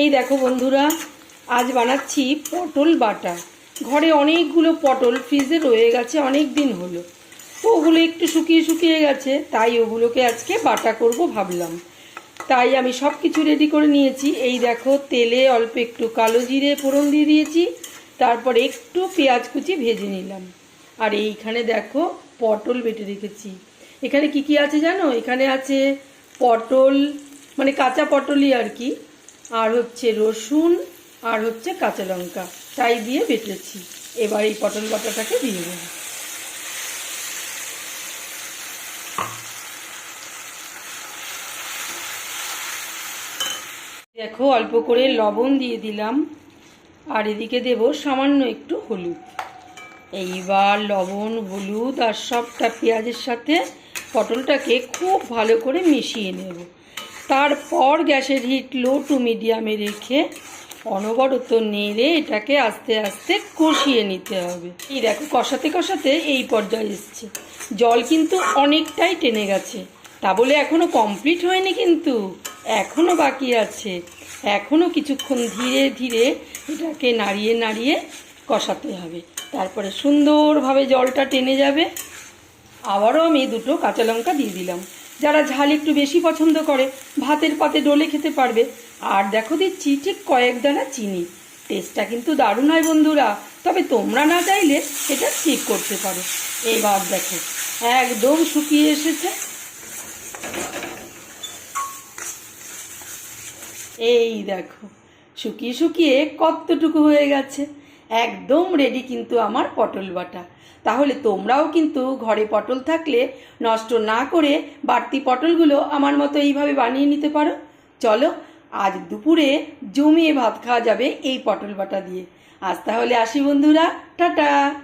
এই দেখো বন্ধুরা, আজ বানাচ্ছি পটল বাটা। ঘরে অনেকগুলো পটল ফ্রিজে রয়ে গেছে অনেক দিন হলো। ওগুলো একটু শুকিয়ে শুকিয়ে গেছে, তাই ওগুলোকে আজকে বাটা করব ভাবলাম। তাই আমি সব কিছু রেডি করে নিয়েছি। এই দেখো, তেলে অল্প একটু কালো জিরে ফোড়ন দিয়ে দিয়েছি, তারপর একটু পেঁয়াজ কুচি ভেজে নিলাম। আর এইখানে দেখো, পটল বেটে রেখেছি। এখানে কি কি আছে জানো? এখানে আছে পটল মানে কাঁচা পটলই আর কি। আর হচ্ছে রসুন, আর হচ্ছে কাঁচা লঙ্কা। তাই দিয়ে বেটেছি। এবার এই পটল বাটাটাকে দিয়ে দেবো। দেখো, অল্প করে লবণ দিয়ে দিলাম। আর এদিকে দেব সামান্য একটু হলুদ। এইবার লবণ, হলুদ আর সবটা পেঁয়াজের সাথে পটলটাকে খুব ভালো করে মিশিয়ে নেব। তারপর গ্যাসের হিট লো টু মিডিয়ামে রেখে অনবরত নেড়ে এটাকে আস্তে আস্তে কষিয়ে নিতে হবে। এই দেখো, কষাতে কষাতে এই পর্যায়ে এসছে। জল কিন্তু অনেকটাই টেনে গেছে। তা বলে এখনও কমপ্লিট হয়নি কিন্তু। এখনও বাকি আছে। এখনও কিছুক্ষণ ধীরে ধীরে এটাকে নাড়িয়ে নাড়িয়ে কষাতে হবে। তারপরে সুন্দরভাবে জলটা টেনে যাবে। আবারও আমি দুটো কাঁচা লঙ্কা দিয়ে দিলাম। যারা ঝাল একটু বেশি পছন্দ করে, ভাতের পাতে ডলে খেতে পারবে। আর দেখো দিচ্ছি ঠিক কয়েক দানা চিনি। টেস্টটা কিন্তু দারুণ হয় বন্ধুরা। তবে তোমরা না চাইলে এটা ঠিক করতে পারো। এবার দেখো, একদম শুকিয়ে এসেছে। এই দেখো, শুকিয়ে শুকিয়ে কতটুকু হয়ে গেছে। একদম রেডি কিন্তু আমার পটল বাটা। তাহলে তোমরাও কিন্তু ঘরে পটল থাকলে নষ্ট না করে বাড়তি পটলগুলো আমার মতো এইভাবে বানিয়ে নিতে পারো। চলো, আজ দুপুরে জমিয়ে ভাত খাওয়া যাবে এই পটল বাটা দিয়ে। আজ তাহলে আসি বন্ধুরা, টাটা!